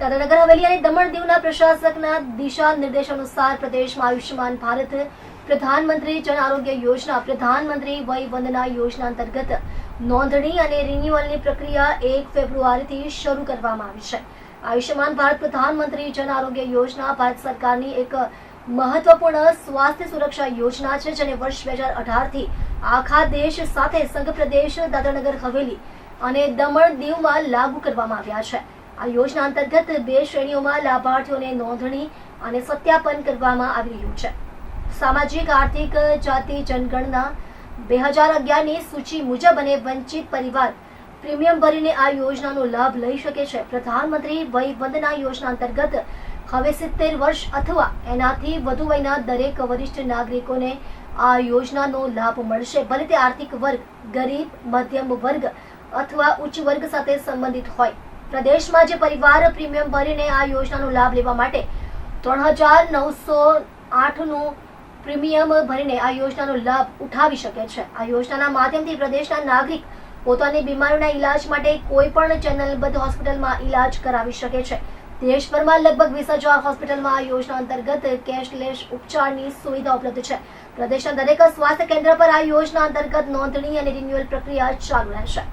દાદરાનગર હવેલી અને દમણ દીવના પ્રશાસકના દિશા નિર્દેશ અનુસાર પ્રદેશમાં આયુષ્યમાન ભારત, પ્રધાનમંત્રી જન આરોગ્ય યોજના, પ્રધાનમંત્રી વય વંદના યોજના અંતર્ગત નોંધણી અને રિન્યુઅલની પ્રક્રિયા એક ફેબ્રુઆરીથી શરૂ કરવામાં આવી છે. આયુષ્યમાન ભારત, પ્રધાનમંત્રી જન આરોગ્ય યોજના ભારત સરકારની એક મહત્વપૂર્ણ સ્વાસ્થ્ય સુરક્ષા યોજના છે, જેને વર્ષ બે હજાર અઢારથી આખા દેશ સાથે સંઘ પ્રદેશ, દાદરાનગર, હવેલી અને દમણ દીવમાં લાગુ કરવામાં આવ્યા છે. આ યોજના અંતર્ગત બે શ્રેણીઓમાં લાભાર્થીઓને નોંધણી અને સત્યાપન કરવામાં આવી રહ્યું છે. સામાજિક, આર્થિક, જાતિ, જનગણના બે હજાર અગિયારની સૂચિ મુજબ અને વંચિત પરિવાર પ્રીમિયમ ભરીને આ યોજનાનો લાભ લઈ શકે છે. પ્રધાનમંત્રી વય વંદના યોજના અંતર્ગત હવે સિત્તેર વર્ષ અથવા એનાથી વધુ વયના દરેક વરિષ્ઠ નાગરિકોને આ યોજનાનો લાભ મળશે. ભલે તે આર્થિક વર્ગ, ગરીબ, મધ્યમ વર્ગ અથવા ઉચ્ચ વર્ગ સાથે સંબંધિત હોય. પ્રદેશમાં જે પરિવાર પ્રીમિયમ ભરીને આ યોજનાનો લાભ લેવા માટે ત્રણ હજાર નવસો આઠનું પ્રીમિયમ ભરીને આ યોજનાનો લાભ ઉઠાવી શકે છે. આ યોજનાના માધ્યમથી પ્રદેશના નાગરિક પોતાની બીમારીના ઈલાજ માટે કોઈ પણ ચેનલબદ્ધ હોસ્પિટલમાં ઈલાજ કરાવી શકે છે. દેશભરમાં લગભગ વીસ હજાર હોસ્પિટલમાં આ યોજના અંતર્ગત કેશલેસ ઉપચારની સુવિધા ઉપલબ્ધ છે. પ્રદેશના દરેક સ્વાસ્થ્ય કેન્દ્ર પર આ યોજના અંતર્ગત નોંધણી અને રિન્યુઅલ પ્રક્રિયા ચાલુ રહેશે.